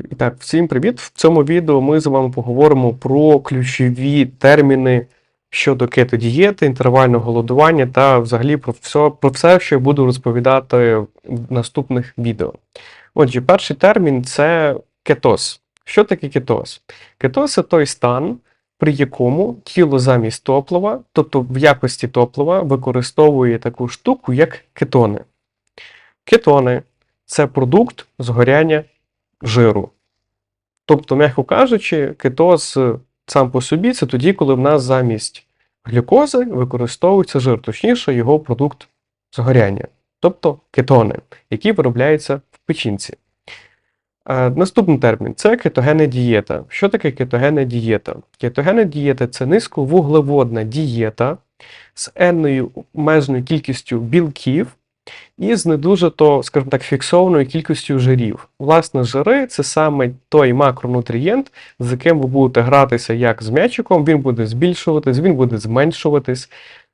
І так, всім привіт! В цьому відео ми з вами поговоримо про ключові терміни щодо кетодієти, інтервального голодування та взагалі про все, про все, що я буду розповідати в наступних відео. Отже, перший термін це кетоз. Що таке кетоз? Кетоз це той стан, при якому тіло замість топлива, тобто в якості топлива, використовує таку штуку, як кетони. Кетони це продукт згоряння жиру. Тобто, м'яко кажучи, кетоз е, сам по собі це тоді, коли в нас замість глюкози використовується жир, точніше, його продукт згоряння, тобто кетони, які виробляються в печінці. Е, Наступний термін це кетогенна дієта. Що таке кетогенна дієта? Кетогенна дієта це низьковуглеводна дієта з енною межною кількістю білків і з не дуже то, скажімо так, фіксованою кількістю жирів. Власне, жири це саме той макронутрієнт, з яким ви будете гратися як з м'ячиком, він буде збільшуватись, він буде зменшуватись.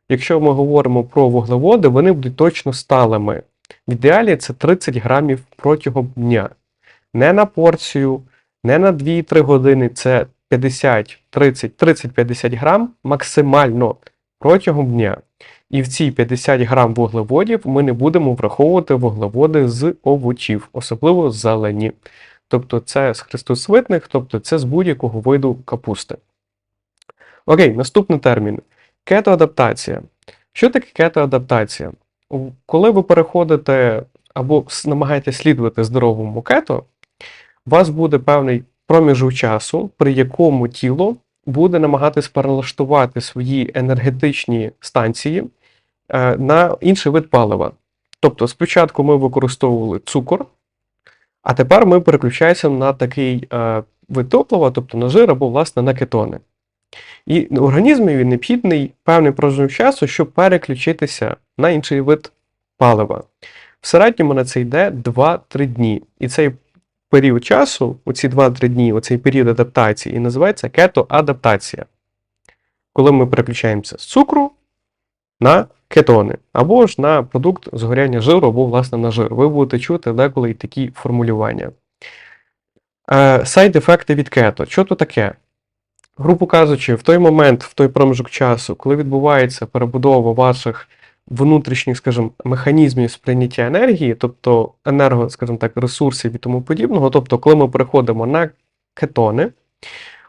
Якщо ми говоримо про вуглеводи, вони будуть точно сталими. В ідеалі це 30 грамів протягом дня. Не на порцію, не на 2-3 години, це 50, 30, 30-50 грам максимально протягом дня. І в ці 50 грам вуглеводів ми не будемо враховувати вуглеводи з овочів, особливо зелені. Тобто це з хрестосвитних, тобто це з будь-якого виду капусти. Окей, наступний термін кетоадаптація. Що таке кетоадаптація? Коли ви переходите або намагаєтесь слідувати здоровому кето, у вас буде певний проміжок часу, при якому тіло буде намагатись перелаштувати свої енергетичні станції е, на інший вид палива. Тобто, спочатку ми використовували цукор, а тепер ми переключаємося на такий е, вид топлива, тобто на жир або, власне, на кетони. І організмові необхідний певний проміжок часу, щоб переключитися на інший вид палива. В середньому на це йде 2-3 дні. І цей період часу, оці 2-3 дні, оцей період адаптації, і називається кетоадаптація. Коли ми переключаємося з цукру на кетони, або ж на продукт згоряння жиру, або, власне, на жир. Ви будете чути деколи і такі формулювання. Сайд-ефекти від кето. Що то таке? Грубо кажучи, в той момент, в той проміжок часу, коли відбувається перебудова ваших внутрішніх, скажімо, механізмів сприйняття енергії, тобто енерго, скажімо так, ресурсів і тому подібного, тобто, коли ми переходимо на кетони,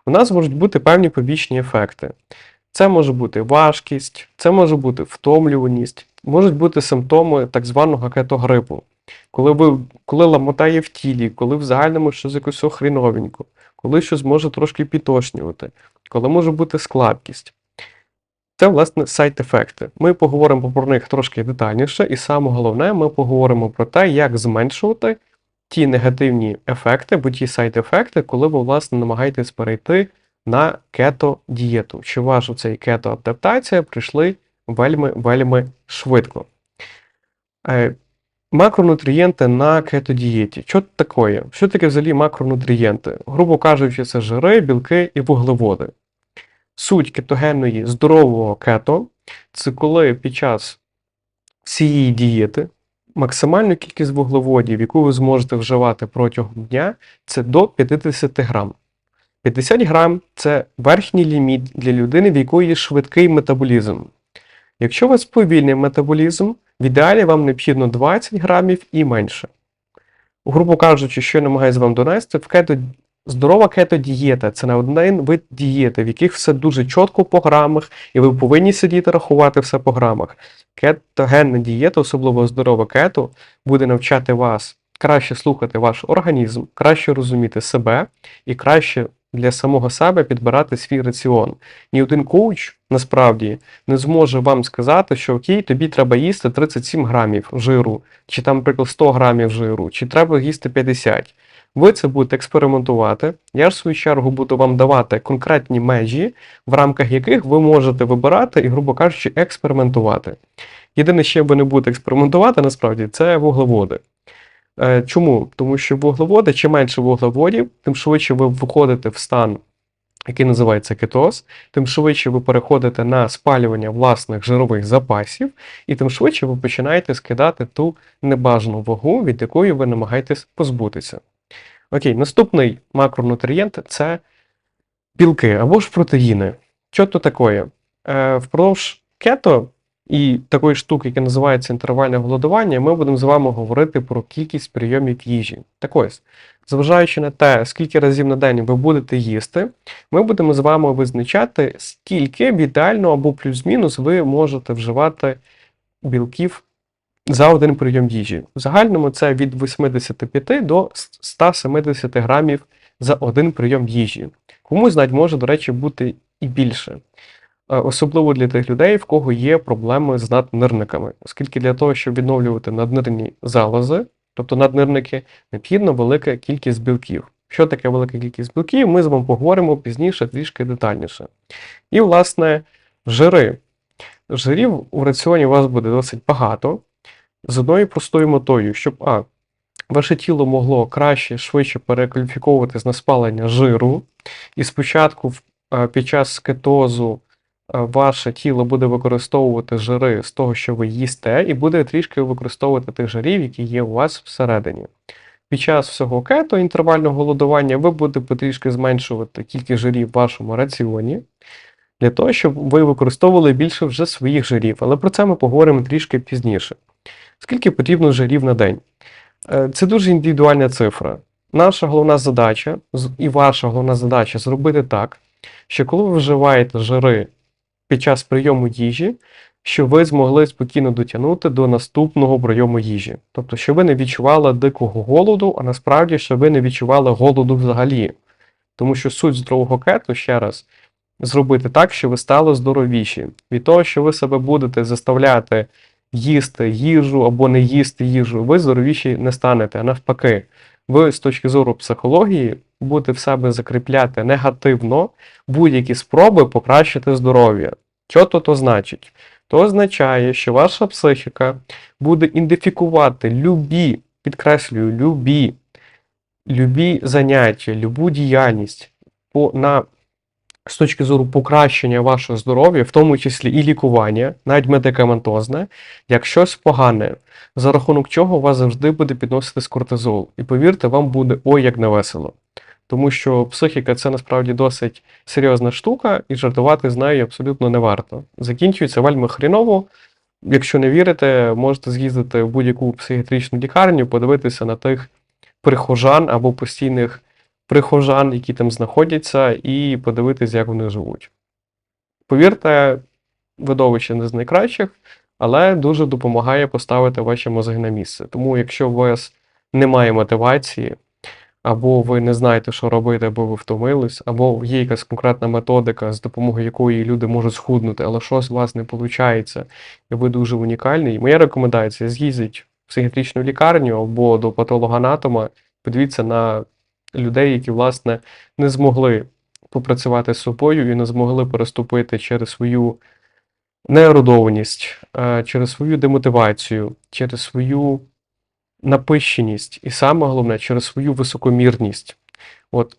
у нас можуть бути певні побічні ефекти. Це може бути важкість, це може бути втомлюваність, можуть бути симптоми так званого кетогрипу. Коли ви коли ламотає в тілі, коли в загальному щось якось хріновенько, коли щось може трошки підтошнювати, коли може бути слабкість. Це, власне, сайт-ефекти. Ми поговоримо про них трошки детальніше, і саме головне, ми поговоримо про те, як зменшувати ті негативні ефекти, або ті сайт-ефекти, коли ви, власне, намагаєтесь перейти на кето-дієту. Що вашу цей кето-адаптація прийшли вельми-вельми швидко. Е, Макронутрієнти на кетодієті. Що таке? Що таке взагалі макронутрієнти? Грубо кажучи, це жири, білки і вуглеводи. Суть кетогенної здорового кето це коли під час цієї дієти максимальну кількість вуглеводів, яку ви зможете вживати протягом дня, це до 50 грам. 50 грам це верхній ліміт для людини, в якої є швидкий метаболізм. Якщо у вас повільний метаболізм, в ідеалі вам необхідно 20 грамів і менше. Грубо кажучи, що я намагаюся вам донести, в кето, здорова кето-дієта це не один вид дієти, в яких все дуже чітко по грамах, і ви повинні сидіти рахувати все по грамах. Кетогенна дієта, особливо здорова кето, буде навчати вас краще слухати ваш організм, краще розуміти себе і краще для самого себе підбирати свій раціон. Ні один коуч насправді не зможе вам сказати, що окей, тобі треба їсти 37 грамів жиру, чи там, наприклад, 100 грамів жиру, чи треба їсти 50. Ви це будете експериментувати. Я ж в свою чергу буду вам давати конкретні межі, в рамках яких ви можете вибирати і, грубо кажучи, експериментувати. Єдине, що ви не будете експериментувати, насправді, це вуглеводи. Е, Чому? Тому що вуглеводи, чим менше вуглеводів, тим швидше ви виходите в стан, який називається кетоз, тим швидше ви переходите на спалювання власних жирових запасів, і тим швидше ви починаєте скидати ту небажану вагу, від якої ви намагаєтесь позбутися. Окей, наступний макронутрієнт це білки або ж протеїни. Що то таке? Е, впродовж кето і такої штуки, яка називається інтервальне голодування, ми будемо з вами говорити про кількість прийомів їжі. Так ось, зважаючи на те, скільки разів на день ви будете їсти, ми будемо з вами визначати, скільки в ідеально або плюс-мінус ви можете вживати білків за один прийом їжі. В загальному це від 85 до 170 грамів за один прийом їжі. Комусь навіть може, до речі, бути і більше. Е, Особливо для тих людей, в кого є проблеми з наднирниками, оскільки для того, щоб відновлювати наднирні залози, тобто наднирники, необхідна велика кількість білків. Що таке велика кількість білків, ми з вами поговоримо пізніше трішки детальніше. І, власне, жири. Жирів у раціоні у вас буде досить багато. З одною простою метою, щоб а, ваше тіло могло краще, швидше перекваліфіковуватись на спалення жиру, і спочатку е, під час кетозу е, ваше тіло буде використовувати жири з того, що ви їсте, і буде трішки використовувати тих жирів, які є у вас всередині. Під час всього кето інтервального голодування ви будете потрішки зменшувати кількість жирів в вашому раціоні, для того, щоб ви використовували більше вже своїх жирів. Але про це ми поговоримо трішки пізніше. Скільки потрібно жирів на день? Е, Це дуже індивідуальна цифра. Наша головна задача і ваша головна задача зробити так, що коли ви вживаєте жири під час прийому їжі, що ви змогли спокійно дотягнути до наступного прийому їжі. Тобто, щоб ви не відчували дикого голоду, а насправді, щоб ви не відчували голоду взагалі. Тому що суть здорового кету, ще раз, зробити так, щоб ви стали здоровіші. Від того, що ви себе будете заставляти їсти їжу або не їсти їжу, ви здоровіші не станете. А навпаки, ви з точки зору психології будете в себе закріпляти негативно будь-які спроби покращити здоров'я. Що то то значить? То означає, що ваша психіка буде ідентифікувати любі, підкреслюю, любі, любі заняття, любу діяльність по, на, з точки зору покращення вашого здоров'я, в тому числі і лікування, навіть медикаментозне, як щось погане, за рахунок чого вас завжди буде підноситись кортизол. І повірте, вам буде ой як невесело. Тому що психіка це насправді досить серйозна штука, і жартувати з нею абсолютно не варто. Закінчується вельми хріново. Якщо не вірите, можете з'їздити в будь-яку психіатричну лікарню, подивитися на тих прихожан або постійних прихожан, які там знаходяться, і подивитися, як вони живуть. Повірте, видовище не з найкращих, але дуже допомагає поставити ваші мозги на місце. Тому, якщо у вас немає мотивації, або ви не знаєте, що робити, або ви втомились, або є якась конкретна методика, з допомогою якої люди можуть схуднути, але щось у вас не виходить, і ви дуже унікальний. Моя рекомендація: з'їздіть в психіатричну лікарню або до патологоанатома, подивіться на людей, які, власне, не змогли попрацювати з собою і не змогли переступити через свою неерудованість, е, через свою демотивацію, через свою напищеність, і саме головне, через свою високомірність. От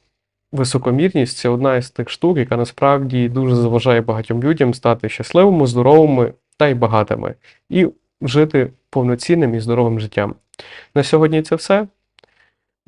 високомірність це одна із тих штук, яка насправді дуже заважає багатьом людям стати щасливими, здоровими та й багатими, і жити повноцінним і здоровим життям. На сьогодні це все.